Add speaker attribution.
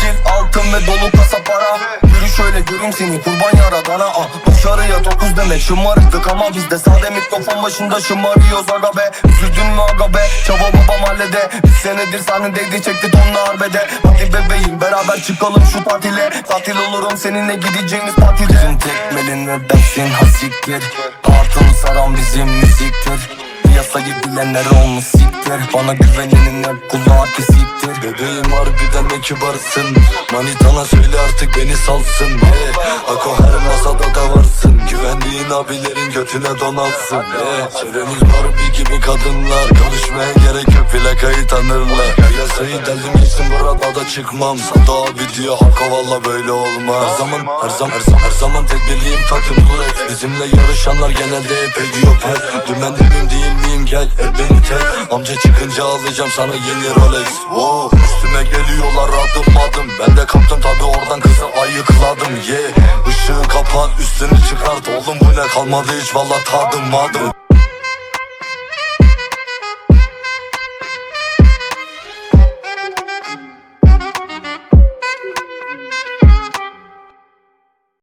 Speaker 1: Çift altın ve dolu kasa para. Yürü şöyle göreyim seni kurban yaradana ah, Başarıya dokuz demek şımarıktık ama bizde Sade mikrofon başında şımarıyoruz aga be Üzüldün mü aga be çaba babam hallede Üç senedir sahnedeydi çekti tonla harbede Hadi bebeğim beraber çıkalım şu tatile Tatil olurum seninle gideceğimiz tatilde Bizim tekmelin ve bensin hasiktir Partımı saran bizim müziktir. Piyasayı bilenler olmuş siktir. Bana güvenenin hep kulağı kesiktir.
Speaker 2: Bebeğim harbiden ne kibarsın. Manitana söyle artık beni salsın. Yeah. Ako her masada da varsın. Güvendiğin abilerin götüne donalsın yeah. Çevremiz Barbie gibi kadınlar. Konuşmaya gerek yok plakayı tanırlar. Piyasayı deldim geçtim burada da çıkmam. Sada abi diyor Hako valla böyle olmaz. Her zaman her zaman her zaman, her zaman tek birliğim takım Bizimle yarışanlar genelde epey diyor pes değil. miyim gel hep beni tek Amca çıkınca alacağım sana yeni Rolex wow. Üstüme geliyorlar adım adım Ben de kaptım tabi oradan kızı ayıkladım yeah. Işığı kapat üstünü çıkart Oğlum bu ne kalmadı hiç valla tadım adım